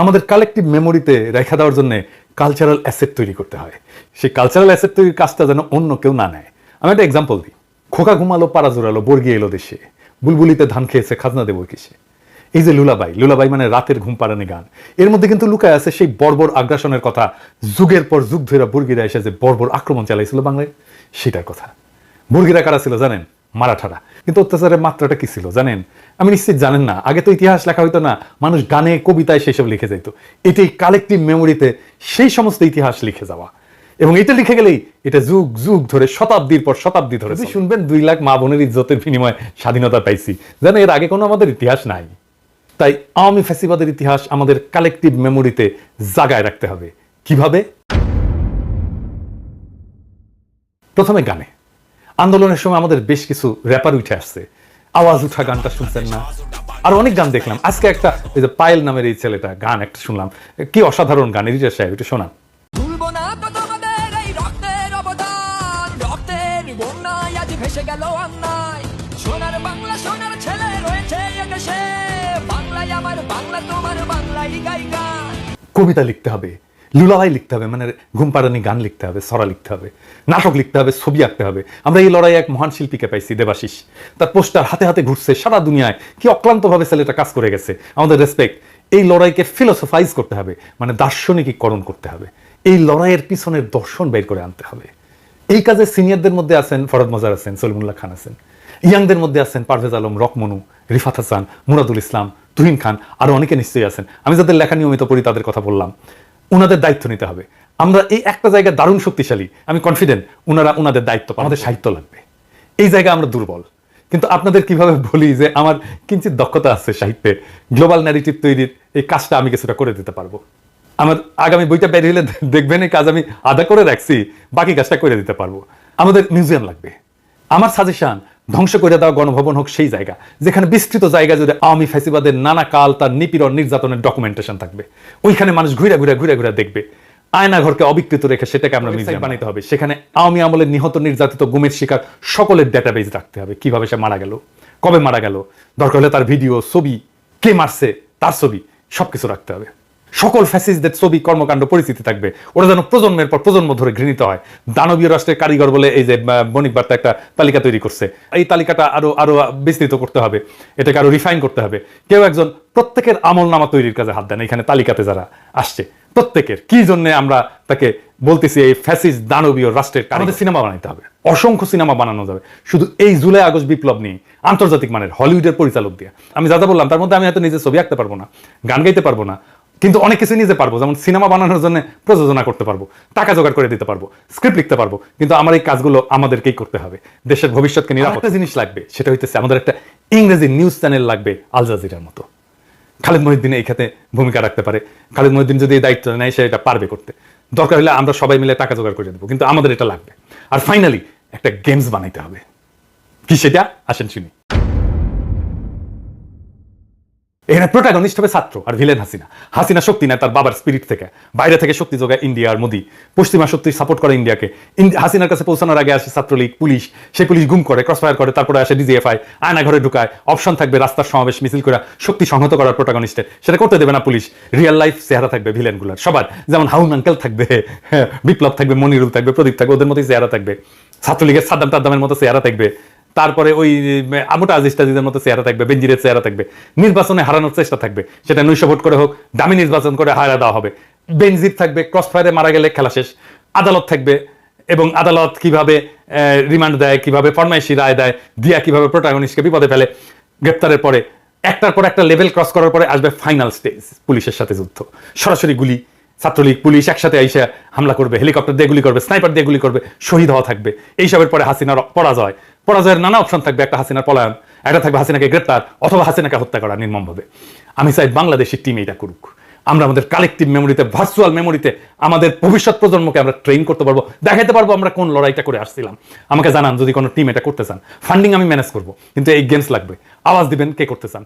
আমাদের কালেকটিভ মেমোরিতে রেখা দেওয়ার জন্য কালচারাল অ্যাসেট তৈরি করতে হয়। সেই কালচারাল অ্যাসেট তৈরির কাজটা যেন অন্য কেউ না নেয়। আমি একটা এক্সাম্পল দিই। খোকা ঘুমালো, পাড়া জোরালো বর্গি এলো দেশে। বুলবুলিতে ধান খেয়েছে, খাজনা দেবো কিসে? এই যে লুলাবাই লুলাবাই মানে রাতের ঘুম পাড়ানি গান। এর মধ্যে কিন্তু লুকায় আছে সেই বর্বর আগ্রাসনের কথা। যুগের পর যুগ ধরে বর্গিরা এসে যে বর্বর আক্রমণ চালাইছিল বাংলায়, সেটার কথা। বর্গিরা কারা ছিল জানেন? মারাঠারা। কিন্তু অত্যাচারের মাত্রাটা কি ছিল জানেন? আমি নিশ্চিত জানেন না। আগে তো ইতিহাস লেখা হইতো না মানুষ গানে কবিতায় সেসব লিখে যেত এটাই কালেকটিভ মেমোরিতে সেই সমস্ত ইতিহাস লিখে যাওয়া। এবং এটা লিখে গেলেই এটা যুগ যুগ ধরে শতাব্দীর পর শতাব্দী ধরে শুনবেন দুই লাখ মা বোনের ইজ্জতের বিনিময়ে স্বাধীনতা পাইছি। যেন এর আগে কোনো আমাদের ইতিহাস নাই। তাই আওয়ামী ফ্যাসিবাদের ইতিহাস আমাদের কালেকটিভ মেমোরিতে জাগায় রাখতে হবে। কীভাবে? প্রথমে গানে। আন্দোলনের সময় আমাদের বেশ কিছু র্যাপার উঠে আসছে। আওয়াজ উঠা গানটা শুনছেন না। আর অনেক গান দেখলাম। আজকে একটা ওই যে পায়েল নামের এই ছেলেটা গান একটা শুনলাম। কি অসাধারণ গান এরিজা সাহেব এটা শোনান। সোনার বাংলা সোনার ছেলে রয়েছে এদেশে। বাংলায় আমার বাংলা তোমার বাংলাই কবিতা লিখতে হবে। লুলাভাই লিখতে হবে মানে ঘুম পাড়ানি গান লিখতে হবে, সরা লিখতে হবে, নাটক লিখতে হবে, ছবি আঁকতে হবে। আমরা এই লড়াই এক মহান শিল্পীকে পাইছি, দেবাশিস। তার পোস্টার হাতে হাতে ঘুরছে, সারা দুনিয়ায় কি অক্লান্তভাবে ছেলেটা কাজ করে গেছে। আমাদের রেসপেক্ট এই লড়াইকে ফিলোসফাইজ করতে হবে মানে দার্শনিকীকরণ করতে হবে। এই লড়াইয়ের পিছনের দর্শন বের করে আনতে হবে। এই কাজে সিনিয়রদের মধ্যে আছেন ফরদ মজার আছেন, সলিমুল্লাহ খান আছেন। ইয়াংদের মধ্যে আছেন পারভেজ আলম, রকমনু, রিফাত হাসান, মুরাদুল ইসলাম, তুহিন খান, আরও অনেকে নিশ্চয়ই আছেন। আমি যাদের লেখা নিয়মিত পড়ি তাদের কথা বললাম। উনাদের দায়িত্ব নিতে হবে। আমরা এই একটা জায়গায় দারুণ শক্তিশালী, আমি কনফিডেন্ট উনারা উনাদের দায়িত্ব আমাদের সাহিত্য লাগবে। এই জায়গায় আমরা দুর্বল। কিন্তু আপনাদের কীভাবে বলি যে আমার কিঞ্চিত দক্ষতা আছে সাহিত্যে গ্লোবাল ন্যারেটিভ তৈরির, এই কাজটা আমি কিছুটা করে দিতে পারব। আমার আগামী বইটা বেরিয়ে হলে দেখবেন এই কাজ আমি আদা করে রাখছি, বাকি কাজটা করে দিতে পারব। আমাদের মিউজিয়াম লাগবে। আমার সাজেশন ধ্বংস করে দেওয়া গণভবন হোক সেই জায়গা যেখানে বিস্তৃত জায়গা জুড়ে আওয়ামী ফ্যাসিবাদের নানা কাল তার নিপীড়ন নির্যাতনের ডকুমেন্টেশন থাকবে। ওইখানে মানুষ ঘুরে ঘুরে ঘুরে ঘুরে দেখবে। আয়না ঘরকে অবিকৃত রেখে সেটাকে আমরা মিউজিয়াম বানাইতে হবে। সেখানে আওয়ামী আমলের নিহত নির্যাতিত গুমের শিকার সকলের ডেটাবেজ রাখতে হবে কীভাবে সে মারা গেল কবে মারা গেল। দরকার হলে তার ভিডিও ছবি কে মারছে তার ছবি সবকিছু রাখতে হবে। সকল ফ্যাসিস্টদের ছবি কর্মকাণ্ড পরিস্থিতি থাকবে। ওরা যেন প্রজন্মের পর প্রজন্ম ধরে ঘৃণিত হয়। দানবীয় রাষ্ট্রের কারিগর বলে এই যে বণিক বার্তা একটা তালিকা তৈরি করছে। এই তালিকাটা আরও আরও বিস্তৃত করতে হবে। এটাকে আরও রিফাইন করতে হবে। কেউ একজন প্রত্যেকের আমল নামা তৈরির কাজে হাত দেন এখানে তালিকাতে যারা আসছে। প্রত্যেকের। কি জন্য আমরা তাকে বলতেছি এই ফ্যাসিস্ট দানবীয় রাষ্ট্রের আমাদের সিনেমা বানাইতে হবে। অসংখ্য সিনেমা বানানো যাবে। শুধু এই জুলাই আগস্ট বিপ্লব নিয়ে আন্তর্জাতিক মানের হলিউডের পরিচালক দিয়ে। আমি যা যা বললাম তার মধ্যে আমি হয়তো নিজে ছবি আঁকতে পারব না গান গাইতে পারব না। কিন্তু অনেক কিছু নিজে পারব, যেমন সিনেমা বানানোর জন্য প্রযোজনা করতে পারব, টাকা জোগাড় করে দিতে পারব স্ক্রিপ্ট লিখতে পারব, কিন্তু আমার এই কাজগুলো আমাদেরকেই করতে হবে। দেশের ভবিষ্যৎকে একটা জিনিস লাগবে, সেটা হইতেছে আমাদের একটা ইংরেজি নিউজ চ্যানেল লাগবে আল জাজিরার মতো। খালেদ মহিউদ্দিন এই খাতে ভূমিকা রাখতে পারে। খালেদ মহিউদ্দিন যদি এই দায়িত্ব নেয়, সে এটা পারবে করতে। দরকার হলে আমরা সবাই মিলে টাকা জোগাড় করে দেবো, কিন্তু আমাদের এটা লাগবে। আর ফাইনালি একটা গেমস বানাইতে হবে। কি সেটা? আসেন শুনি। এখানে প্রোটাগনিস্ট হবে ছাত্র আর ভিলেন হাসিনা। হাসিনা শক্তি না তার বাবার স্পিরিট থেকে। বাইরে থেকে শক্তি যোগায় ইন্ডিয়া আর মোদি। পশ্চিমা শক্তি সাপোর্ট করে ইন্ডিয়াকে। হাসিনার কাছে পৌঁছানোর আগে আসে ছাত্রলীগ পুলিশ। সেই পুলিশ গুম করে ক্রস ফায়ার করে তারপরে আসে ডিজিএফআই আয়না ঘরে ঢুকায় অপশন থাকবে রাস্তার সমাবেশ মিছিল করে শক্তি সংহত করার প্রোটাগনিস্টের সেটা করতে দেবে না পুলিশ। রিয়েল লাইফ চেহারা থাকবে ভিলেনগুলোর সবার যেমন হাউন আঙ্কেল থাকবে হ্যাঁ, বিপ্লব থাকবে মনিরুল থাকবে প্রদীপ থাকবে ওদের মতোই চেহারা থাকবে। ছাত্রলীগের সাদ্দাম তাদ্দামের মতো চেহারা থাকবে। তারপরে ওই আমুটা আজিজ টাজিদের মতো চেহারা থাকবে, বেঞ্জিরের চেহারা থাকবে। নির্বাচনে হারানোর চেষ্টা থাকবে। সেটা নৈশ ভোট করে হোক, দামি নির্বাচন করে হারা দেওয়া হবে। বেনজির থাকবে ক্রস ফায়ারে মারা গেলে খেলা শেষ। আদালত থাকবে এবং আদালত কীভাবে রিমান্ড দেয়, কীভাবে ফরমাইশি রায় দেয়, দিয়া কীভাবে প্রোটাগনিস্টকে বিপদে ফেলে, গ্রেপ্তারের পরে, একটার পর একটা লেভেল ক্রস করার পরে আসবে ফাইনাল স্টেজ পুলিশের সাথে যুদ্ধ। সরাসরি গুলি, ছাত্রলীগ, পুলিশ একসাথে এসে হামলা করবে হেলিকপ্টার দিয়ে গুলি করবে স্নাইপার দিয়ে গুলি করবে, শহীদ হওয়া থাকবে। এইসবের পরে হাসিনার পরাজয়। পরাজয়ের নানা অপশন থাকবে, একটা হাসিনার পলায়ন, একটা থাকবে হাসিনাকে গ্রেপ্তার অথবা হাসিনাকে হত্যা করা নির্মমভাবে। আমি চাই বাংলাদেশি টিম এটা করুক। আমরা আমাদের কালেকটিভ মেমোরিতে ভার্চুয়াল মেমোরিতে আমাদের ভবিষ্যৎ প্রজন্মকে আমরা ট্রেন করতে পারব দেখাতে পারব আমরা কোন লড়াইটা করে আসছিলাম। আমাকে জানান যদি কোনো টিম এটা করতে চান। ফান্ডিং আমি ম্যানেজ করব, কিন্তু এই গেমস লাগবে। আওয়াজ দিবেন কে করতে চান।